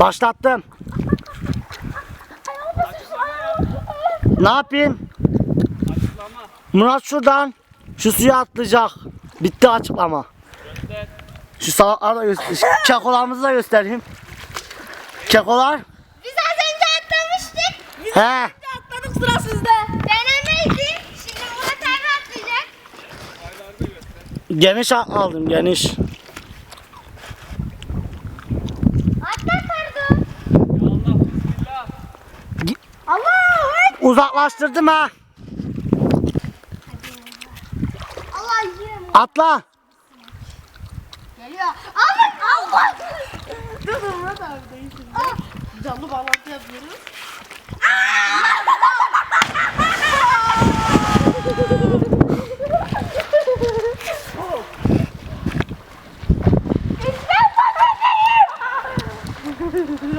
Başlattım. Ne yapayım? Açıklama. Murat şuradan şu suya atlayacak. Bitti açıklama. Göster. Şu salakları da göster. Kekolarımızı da göstereyim. Kekolar. Biz az önce atlamıştık. He. Atladık sıra sizde. Denemeydi. Şimdi Murat abi atlayacak. Geniş aldım geniş. Uzaklaştırdım ha. Atla. Geliyor. Allah Allah. Dur Murat abi değil şimdi. Canlı bağlantı yapıyoruz.